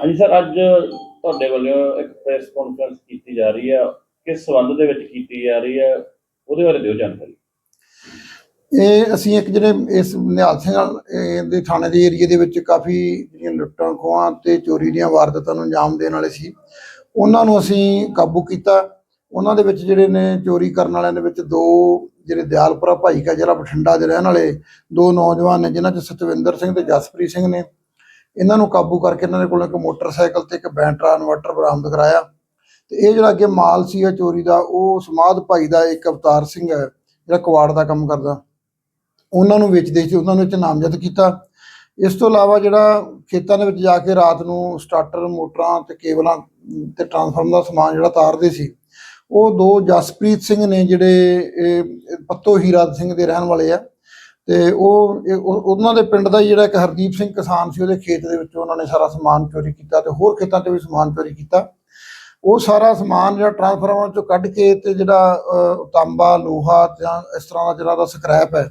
ਹਾਂਜੀ ਸਰ, ਅੱਜ ਤੁਹਾਡੇ ਵੱਲੋਂ ਇੱਕ ਪ੍ਰੈਸ ਕਾਨਫਰੰਸ ਕੀਤੀ ਜਾ ਰਹੀ ਹੈ ਕਿਸ ਸੰਬੰਧ ਦੇ ਵਿੱਚ ਕੀਤੀ ਜਾ ਰਹੀ ਹੈ ਉਹਦੇ ਬਾਰੇ ਦਿਓ ਜਾਣਕਾਰੀ। ਇਹ ਅਸੀਂ ਇੱਕ ਜਿਹੜੇ ਇਸ ਨਿਹਾਲ ਸਿੰਘ ਦੇ ਥਾਣੇ ਦੇ ਏਰੀਏ ਦੇ ਵਿੱਚ ਕਾਫੀ ਜਿਹੜੀਆਂ ਲੁੱਟਾਂ ਖੋਹਾਂ ਤੇ ਚੋਰੀ ਦੀਆਂ ਵਾਰਦਾਤਾਂ ਨੂੰ ਅੰਜਾਮ ਦੇਣ ਵਾਲੇ ਸੀ। ਉਹਨਾਂ ਨੂੰ ਅਸੀਂ ਕਾਬੂ ਕੀਤਾ। ਉਹਨਾਂ ਦੇ ਵਿੱਚ ਜਿਹੜੇ ਨੇ ਚੋਰੀ ਕਰਨ ਵਾਲਿਆਂ ਦੇ ਵਿੱਚ ਦੋ ਜਿਹੜੇ ਦਿਆਲਪੁਰਾ ਭਾਈ ਕਾ ਜਿਹੜਾ ਬਠਿੰਡਾ ਦੇ ਰਹਿਣ ਵਾਲੇ, ਦੋ ਨੌਜਵਾਨ ਨੇ, ਜਿਨ੍ਹਾਂ 'ਚ ਸਤਵਿੰਦਰ ਸਿੰਘ ਤੇ ਜਸਪ੍ਰੀਤ ਸਿੰਘ ਨੇ। ਇਹਨਾਂ ਨੂੰ ਕਾਬੂ ਕਰਕੇ ਇਹਨਾਂ ਦੇ ਕੋਲੋਂ ਇੱਕ ਮੋਟਰਸਾਈਕਲ ਤੇ ਇੱਕ ਬੈਂਟਰਾ ਇਨਵਰਟਰ ਬਰਾਮਦ ਕਰਾਇਆ। ਤੇ ਇਹ ਜਿਹੜਾ ਅੱਗੇ ਮਾਲ ਸੀ ਇਹ ਚੋਰੀ ਦਾ ਉਹ ਸਮਾਧ ਭਾਈ ਦਾ ਇੱਕ ਅਵਤਾਰ ਸਿੰਘ ਹੈ ਜਿਹੜਾ ਕਵਾੜ ਦਾ ਕੰਮ ਕਰਦਾ। ਉਹਨਾਂ ਨੂੰ ਵੇਚਦੇ ਸੀ ਉਹਨਾਂ ਨੂੰ ਇੱਥੇ ਨਾਮਜ਼ਦ ਕੀਤਾ। ਇਸ ਤੋਂ ਇਲਾਵਾ ਜਿਹੜਾ ਖੇਤਾਂ ਦੇ ਵਿੱਚ ਜਾ ਕੇ ਰਾਤ ਨੂੰ ਸਟਾਰਟਰ ਮੋਟਰਾਂ ਤੇ ਕੇਬਲਾਂ ਅਮ, ਤੇ ਟਰਾਂਸਫਾਰਮਰ ਦਾ ਸਮਾਨ ਜਿਹੜਾ ਤਾਰਦੇ ਸੀ ਉਹ ਦੋ ਜਸਪ੍ਰੀਤ ਸਿੰਘ ਨੇ ਜਿਹੜੇ ਇਹ ਪੱਤੋ ਹੀਰਾ ਸਿੰਘ ਦੇ ਰਹਿਣ ਵਾਲੇ ਆ ਤੇ ਉਹ ਉਹਨਾਂ ਦੇ ਪਿੰਡ ਦਾ ਹੀ ਜਿਹੜਾ ਇੱਕ ਹਰਦੀਪ ਸਿੰਘ ਕਿਸਾਨ ਸੀ, ਉਹਦੇ ਖੇਤ ਦੇ ਵਿੱਚੋਂ ਉਹਨਾਂ ਨੇ ਸਾਰਾ ਸਮਾਨ ਚੋਰੀ ਕੀਤਾ ਤੇ ਹੋਰ ਖੇਤਾਂ 'ਚ ਵੀ ਸਮਾਨ ਚੋਰੀ ਕੀਤਾ। ਉਹ ਸਾਰਾ ਸਮਾਨ ਜਿਹੜਾ ਟਰਾਂਸਫਾਰਮਰ ਚੋਂ ਕੱਢ ਕੇ ਤੇ ਜਿਹੜਾ ਤਾਂਬਾ ਲੋਹਾ ਜਾਂ ਇਸ ਤਰ੍ਹਾਂ ਦਾ ਜਿਹੜਾ ਦਾ ਸਕ੍ਰੈਪ ਹੈ,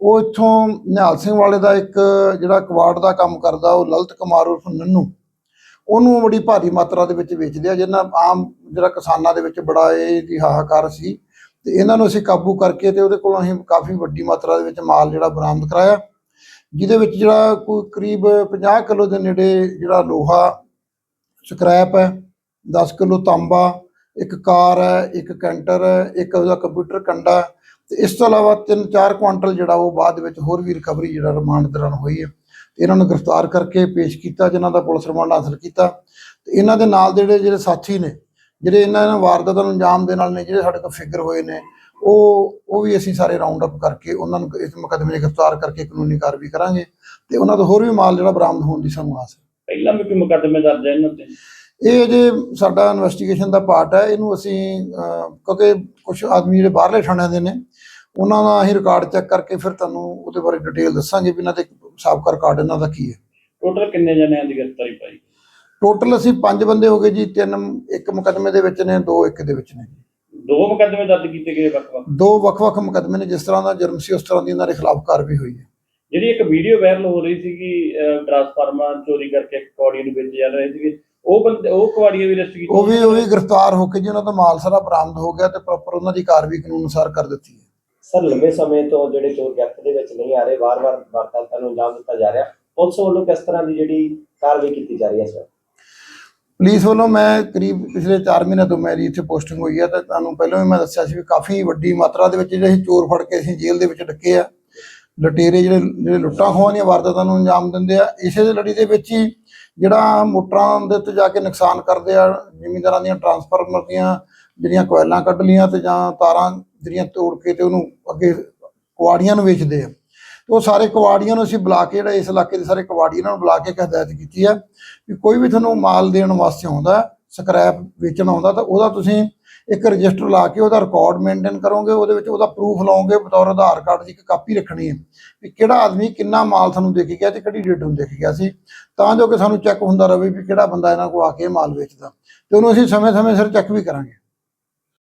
ਉਹ ਇੱਥੋਂ ਨਿਹਾਲ ਸਿੰਘ ਵਾਲੇ ਦਾ ਇੱਕ ਜਿਹੜਾ ਕਵਾੜ ਦਾ ਕੰਮ ਕਰਦਾ, ਉਹ ਲਲਿਤ ਕੁਮਾਰ ਉਰਫ ਨੰਨੂ, ਉਹਨੂੰ ਬੜੀ ਭਾਰੀ ਮਾਤਰਾ ਦੇ ਵਿੱਚ ਵੇਚਦੇ ਆ, ਜਿਹਨਾਂ ਆਮ ਜਿਹੜਾ ਕਿਸਾਨਾਂ ਦੇ ਵਿੱਚ ਬੜਾ ਇਹ ਹਾਹਾਕਾਰ ਸੀ। ਤੇ ਇਹਨਾਂ ਨੂੰ ਅਸੀਂ ਕਾਬੂ ਕਰਕੇ ਤੇ ਉਹਦੇ ਕੋਲੋਂ ਅਸੀਂ ਕਾਫੀ ਵੱਡੀ ਮਾਤਰਾ ਦੇ ਵਿੱਚ ਮਾਲ ਜਿਹੜਾ ਬਰਾਮਦ ਕਰਾਇਆ, ਜਿਹਦੇ ਵਿੱਚ ਜਿਹੜਾ ਕੋਈ ਕਰੀਬ 50 ਕਿਲੋ ਦੇ ਨੇੜੇ ਜਿਹੜਾ ਲੋਹਾ ਸਕ੍ਰੈਪ ਹੈ 10 ਕਿਲੋ ਤਾਂਬਾ, ਇੱਕ ਕਾਰ ਹੈ, ਇੱਕ ਕੈਂਟਰ ਹੈ, ਇੱਕ ਉਹਦਾ ਕੰਪਿਊਟਰ ਕੰਡਾ ਤੇ ਇਸ ਤੋਂ ਇਲਾਵਾ 3-4 ਕੁਆਂਟਲ ਜਿਹੜਾ ਉਹ ਬਾਅਦ ਵਿੱਚ ਹੋਰ ਵੀ ਰਿਕਵਰੀ ਜਿਹੜਾ ਰਿਮਾਂਡ ਦੌਰਾਨ ਹੋਈ ਹੈ। ਤੇ ਇਹਨਾਂ ਨੂੰ ਗ੍ਰਿਫਤਾਰ ਕਰਕੇ ਪੇਸ਼ ਕੀਤਾ, ਜਿਨ੍ਹਾਂ ਦਾ ਪੁਲਿਸ ਰਿਮਾਂਡ ਹਾਸਲ ਕੀਤਾ। ਤੇ ਇਹਨਾਂ ਦੇ ਨਾਲ ਦੇ ਜਿਹੜੇ ਜਿਹੜੇ ਸਾਥੀ ਨੇ ਜਿਹੜੇ ਇਹਨਾਂ ਨੂੰ ਵਾਰਦਾਤਾਂ ਨੂੰ ਅੰਜਾਮ ਦੇਣ ਵਾਲੇ ਨੇ ਜਿਹੜੇ ਸਾਡੇ ਕੋਲ ਫਿਗਰ ਹੋਏ ਨੇ ਉਹ ਉਹ ਵੀ ਅਸੀਂ ਸਾਰੇ ਰਾਉਂਡ ਅਪ ਕਰਕੇ ਉਹਨਾਂ ਨੂੰ ਇਸ ਮੁਕੱਦਮੇ 'ਚ ਗ੍ਰਿਫਤਾਰ ਕਰਕੇ ਕਾਨੂੰਨੀ ਕਾਰਵਾਈ ਕਰਾਂਗੇ ਤੇ ਉਹਨਾਂ ਤੋਂ ਹੋਰ ਵੀ ਮਾਲ ਜਿਹੜਾ ਬਰਾਮਦ ਹੋਣ ਦੀ ਸਾਨੂੰ ਆਸ ਹੈ। ਪਹਿਲਾਂ ਵੀ ਕੋਈ ਮੁਕੱਦਮੇ ਦਰਜ ਹੈ ਇਹਨਾਂ ਤੇ? ਇਹ ਜੇ ਸਾਡਾ ਇਨਵੈਸਟੀਗੇਸ਼ਨ ਦਾ ਪਾਰਟ ਹੈ। ਇਹਨੂੰ ਅਸੀਂ ਕਿਉਂਕਿ ਕੁਝ ਆਦਮੀ ਜਿਹੜੇ ਬਾਹਰਲੇ ਥਾਣਿਆਂ ਦੇ ਨੇ ਉਹਨਾਂ ਦਾ ਅਸੀਂ ਰਿਕਾਰਡ ਚੈੱਕ ਕਰਕੇ ਫਿਰ ਤੁਹਾਨੂੰ ਉਹਦੇ ਬਾਰੇ ਡਿਟੇਲ ਦੱਸਾਂਗੇ ਵੀ ਇਹਨਾਂ ਦੇ ਸਾਬਕਾ ਰਿਕਾਰਡ ਇਹਨਾਂ ਦਾ ਕੀ ਹੈ। ਟੋਟਲ ਕਿੰਨੇ ਜਣਿਆਂ ਦੀ ਗ੍ਰਿਫਤਾਰੀ ਪਾਈ? ਟੋਟਲ ਅਸੀਂ ਪੰਜ ਬੰਦੇ ਹੋ ਗਏ ਜੀ ਤਿੰਨ ਇੱਕ ਮੁਕੱਦਮੇ ਦੇ ਵਿੱਚ ਨੇ ਦੋ ਇੱਕ ਦੇ ਵਿੱਚ ਨੇ ਜੀ। ਦੋ ਮੁਕੱਦਮੇ ਦਰਜ ਕੀਤੇ ਗਏ ਵੱਖ-ਵੱਖ? ਦੋ ਵੱਖ-ਵੱਖ ਮੁਕੱਦਮੇ ਨੇ ਜਿਸ ਤਰ੍ਹਾਂ ਦਾ ਜੁਰਮ ਸੀ ਉਸ ਤਰ੍ਹਾਂ ਦੀ ਇਹਨਾਂ ਦੇ ਖਿਲਾਫ ਕਾਰਵਾਈ ਹੋਈ ਹੈ। ਜਿਹੜੀ ਇੱਕ ਵੀਡੀਓ ਵਾਇਰਲ ਹੋ ਰਹੀ ਸੀਗੀ ਟਰਾਂਸਫਾਰਮਰ ਚੋਰੀ ਕਰਕੇ ਕੌੜੀ ਨੂੰ ਵੇਚ ਜਾ ਰਹੇ ਸੀਗੇ ਉਹ ਬੰਦੇ ਉਹ ਕਵਾੜੀਆਂ ਵੀ ਅਰੈਸਟ ਕੀਤੀਆਂ ਉਹ ਵੀ ਉਹ ਵੀ ਗ੍ਰਿਫਤਾਰ ਹੋ ਕੇ ਜੀ ਉਹਨਾਂ ਦਾ ਮਾਲ ਸਾਰਾ ਬਰਾਮਦ ਹੋ ਗਿਆ ਤੇ ਪ੍ਰੋਪਰ ਉਹਨਾਂ ਦੀ ਕਾਰਵਾਈ ਕਾਨੂੰਨ ਅਨੁਸਾਰ ਕਰ ਦਿੱਤੀ ਹੈ। ਸਰ ਲੰਬੇ ਸਮੇਂ ਤੋਂ ਜਿਹੜੇ ਚੋਰ ਗ੍ਰਿਫਤ ਦੇ ਵਿੱਚ ਨਹੀਂ ਆ ਰਹੇ ਵਾਰ-ਵਾਰ ਵਾਰਦਾਤਾਂ ਨੂੰ ਅੰਜਾਮ ਦਿੱਤਾ ਜਾ ਰਿਹਾ। ਪੁਲਿਸ ਵੱਲੋਂ ਕਿਸ ਤਰ੍ਹਾਂ ਦੀ ਜਿਹੜੀ ਕਾਰਵਾਈ ਕੀਤੀ ਜਾ ਰਹੀ ਹੈ ਸਰ? ਪੁਲਿਸ ਵੱਲੋਂ ਮੈਂ ਕਰੀਬ ਪਿਛਲੇ 4 ਮਹੀਨੇ ਤੋਂ ਮੇਰੀ ਇੱਥੇ ਪੋਸਟਿੰਗ ਹੋਈ ਹੈ ਤੇ ਤੁਹਾਨੂੰ ਪਹਿਲਾਂ ਵੀ ਮੈਂ ਦੱਸਿਆ ਸੀ ਵੀ ਕਾਫੀ ਵੱਡੀ ਮਾਤਰਾ ਦੇ ਵਿੱਚ ਜਿਹੜੇ ਅਸੀਂ ਚੋਰ ਫੜ ਕੇ ਅਸੀਂ ਜੇਲ੍ਹ ਦੇ ਵਿੱਚ ਡੱਕੇ ਆ। ਲਟੇਰੇ ਜਿਹੜੇ ਜਿਹੜੇ ਲੁੱਟਾਂ ਖੋਹਾਂ ਦੀਆਂ ਵਾਰਦਾਤਾਂ ਨੂੰ ਅੰਜਾਮ ਦਿੰਦੇ ਆ। ਇਸੇ ਦੀ ਲੜੀ ਦੇ ਵਿੱਚ ਹੀ ਜਿਹੜਾ ਮੋਟਰਾਂ ਦੇ ਉੱਤੇ ਜਾ ਕੇ ਨੁਕਸਾਨ ਕਰਦੇ ਆ, ਜ਼ਿਮੀਂਦਾਰਾਂ ਦੀਆਂ ਟਰਾਂਸਫਾਰਮਰ ਦੀਆਂ ਜਿਹੜੀਆਂ ਕੋਇਲਾਂ ਕੱਢ ਲੀਆਂ ਤੇ ਜਾਂ ਤਾਰਾਂ ਜਿਹੜੀਆਂ ਤੋੜ ਕੇ ਤੇ ਉਹਨੂੰ ਅੱਗੇ ਕੁਆੜੀਆਂ ਨੂੰ ਵੇਚਦੇ ਆ। ਉਹ ਸਾਰੇ ਕਵਾੜੀਆਂ ਨੂੰ ਅਸੀਂ ਬੁਲਾ ਕੇ ਜਿਹੜਾ ਇਸ ਇਲਾਕੇ ਦੇ ਸਾਰੇ ਕਵਾੜੀਆਂ ਨੂੰ ਬੁਲਾ ਕੇ ਇੱਕ ਹਦਾਇਤ ਕੀਤੀ ਹੈ ਵੀ ਕੋਈ ਵੀ ਤੁਹਾਨੂੰ ਮਾਲ ਦੇਣ ਵਾਸਤੇ ਆਉਂਦਾ, ਸਕ੍ਰੈਪ ਵੇਚਣ ਆਉਂਦਾ ਤਾਂ ਉਹਦਾ ਤੁਸੀਂ ਇੱਕ ਰਜਿਸਟਰ ਲਾ ਕੇ ਉਹਦਾ ਰਿਕਾਰਡ ਮੇਨਟੇਨ ਕਰੋਗੇ, ਉਹਦੇ ਵਿੱਚ ਉਹਦਾ ਪ੍ਰੂਫ ਲਾਓਗੇ, ਬਤੌਰ ਆਧਾਰ ਕਾਰਡ ਦੀ ਇੱਕ ਕਾਪੀ ਰੱਖਣੀ ਹੈ ਵੀ ਕਿਹੜਾ ਆਦਮੀ ਕਿੰਨਾ ਮਾਲ ਤੁਹਾਨੂੰ ਦੇ ਕੇ ਗਿਆ ਤੇ ਕਿਹੜੀ ਡੇਟ ਨੂੰ ਦੇ ਕੇ ਗਿਆ ਸੀ। ਤਾਂ ਜੋ ਕਿ ਸਾਨੂੰ ਚੈੱਕ ਹੁੰਦਾ ਰਹੇ ਵੀ ਕਿਹੜਾ ਬੰਦਾ ਇਹਨਾਂ ਕੋਲ ਆ ਕੇ ਮਾਲ ਵੇਚਦਾ। ਤੇ ਉਹਨੂੰ ਅਸੀਂ ਸਮੇਂ-ਸਮੇਂ ਸਿਰ ਚੈੱਕ ਵੀ ਕਰਾਂਗੇ।